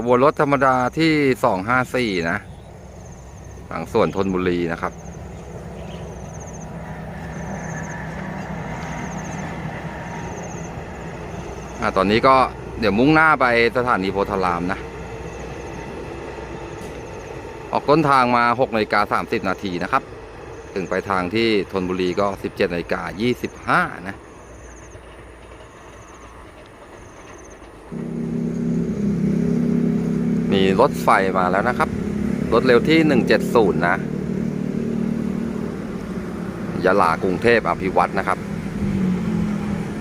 ขบวนรถธรรมดาที่สองห้าสี่นะทางส่วนธนบุรีนะครับอตอนนี้ก็เดี๋ยวมุ่งหน้าไปสถานีโพธารามนะ ออกต้นทางมา6นาฬิกา30 นาทีนะครับ ถึงไปทางที่ธนบุรีก็ 17นาฬิกา25นะ มีรถไฟมาแล้วนะครับ รถเร็วที่ 170 นะยะลากรุงเทพอภิวัตนะครับ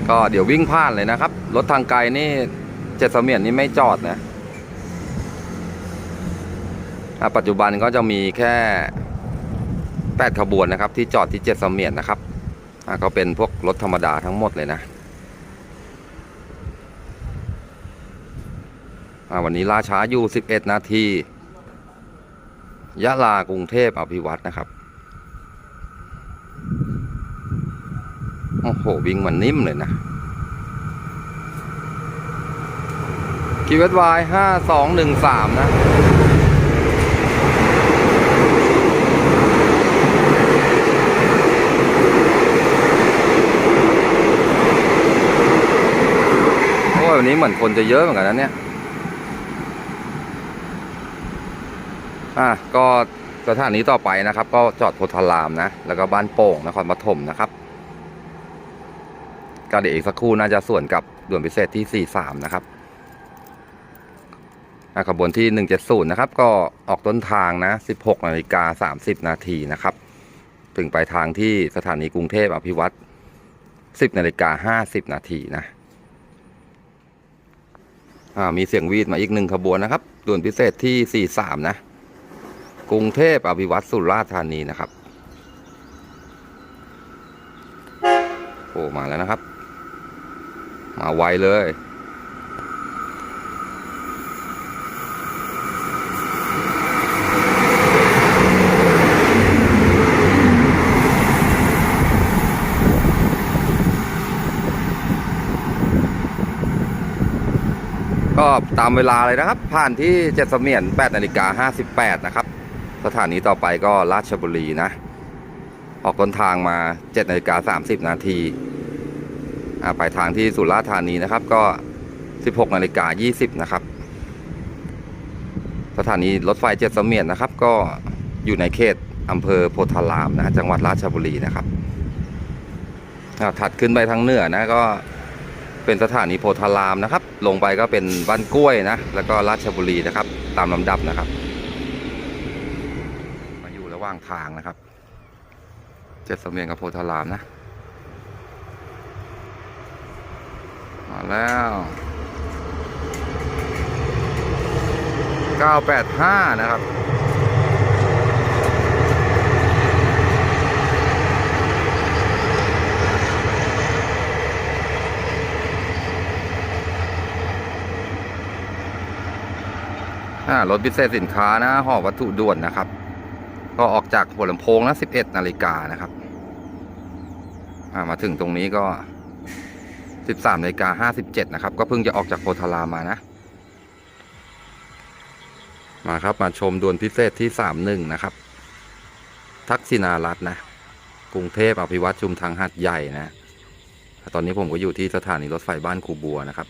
ก็เดี๋ยววิ่งผ่านเลยนะครับ รถทางไกลนี่เจ็ดเสมียนนี่ไม่จอดนะปัจจุบันก็จะมีแค่แปดขบวนนะครับ ที่จอดที่เจ็ดเสมียนนะครับก็เป็นพวกรถธรรมดาทั้งหมดเลยนะอะ วันนี้ล่าช้าอยู่ 11 นาทียะลากรุงเทพอภิวัตนะครับ โอ้โห วิ่งมันนิ่มเลยนะกีเวตวายห้าสองหนึ่งสามนะโอ้ยวันนี้เหมือนคนจะเยอะเหมือนกันนะเนี่ย อะก็สถานีต่อไปนะครับ ก็จอดโพธารามนะ แล้วก็บ้านโป่งนครปฐมนะครับก็เดี๋ยวอีกสักครู่น่าจะส่วนกับด่วนพิเศษที่ 43 นะครับขบวนที่ 170 นะครับ ก็ออกต้นทางนะ 16นาฬิกา30 นาทีนะครับ ถึงไปทางที่สถานีกรุงเทพอภิวัตร10นาฬิกา50 นาทีนะมีเสียงวีดมาอีกหนึ่งขบวนนะครับ ด่วนพิเศษที่ 43 นะ กรุงเทพอภิวัตสุราษฎร์ธานีนะครับโอ้มาแล้วนะครับ มาไวเลยก็ตามเวลาเลยนะครับ ผ่านที่เจ็ดเสมียน8นาฬิกา58 นะครับ สถานีต่อไปก็ราชบุรีนะ ออกต้นทางมา7นาฬิกา30 นาทีไปทางที่สุราษฎร์ธานีนะครับ ก็ 16นาฬิกา20 นะครับ สถานีรถไฟเจ็ดเสมียนนะครับ ก็อยู่ในเขตอำเภอโพธารามนะจังหวัดราชบุรีนะครับถัดขึ้นไปทางเหนือนะก็เป็นสถานีโพธารามนะครับ ลงไปก็เป็นบ้านกล้วยนะ แล้วก็ราชบุรีนะครับ ตามลำดับนะครับ ว่างทางนะครับ เจ็ดเสมียนกับโพธารามนะ มาแล้ว 985 นะครับรถพิเศษสินค้านะห่อวัตถุด่วนนะครับ ก็ออกจากหัวลำโพงนะ11นาฬิกานะครับมาถึงตรงนี้ก็13นาฬิกา57นะครับ ก็เพิ่งจะออกจากโพธารามมานะ มาครับมาชมดวนพิเศษที่31นะครับ ทักษิณารัตน์นะ กรุงเทพอภิวัตชุมทางหัดใหญ่นะ ตอนนี้ผมก็อยู่ที่สถานีรถไฟบ้านคูบัวนะครับ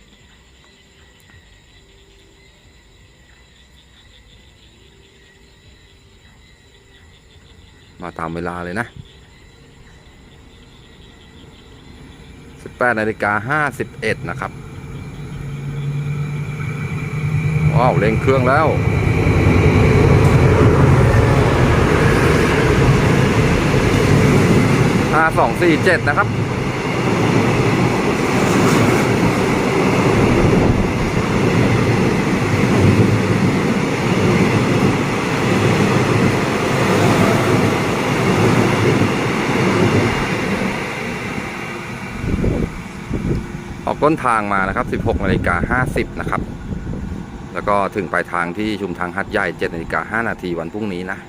มาตามเวลาเลยนะ 18นาฬิกา51 นะครับ ว้าวเร่งเครื่องแล้วห้าสองสี่เจ็ดนะครับ ออกต้นทางมานะครับ 16นาฬิกา50นะครับ แล้วก็ถึงปลายทางที่ชุมทางหัดใหญ่7นาฬิกา5นาทีวันพรุ่งนี้นะ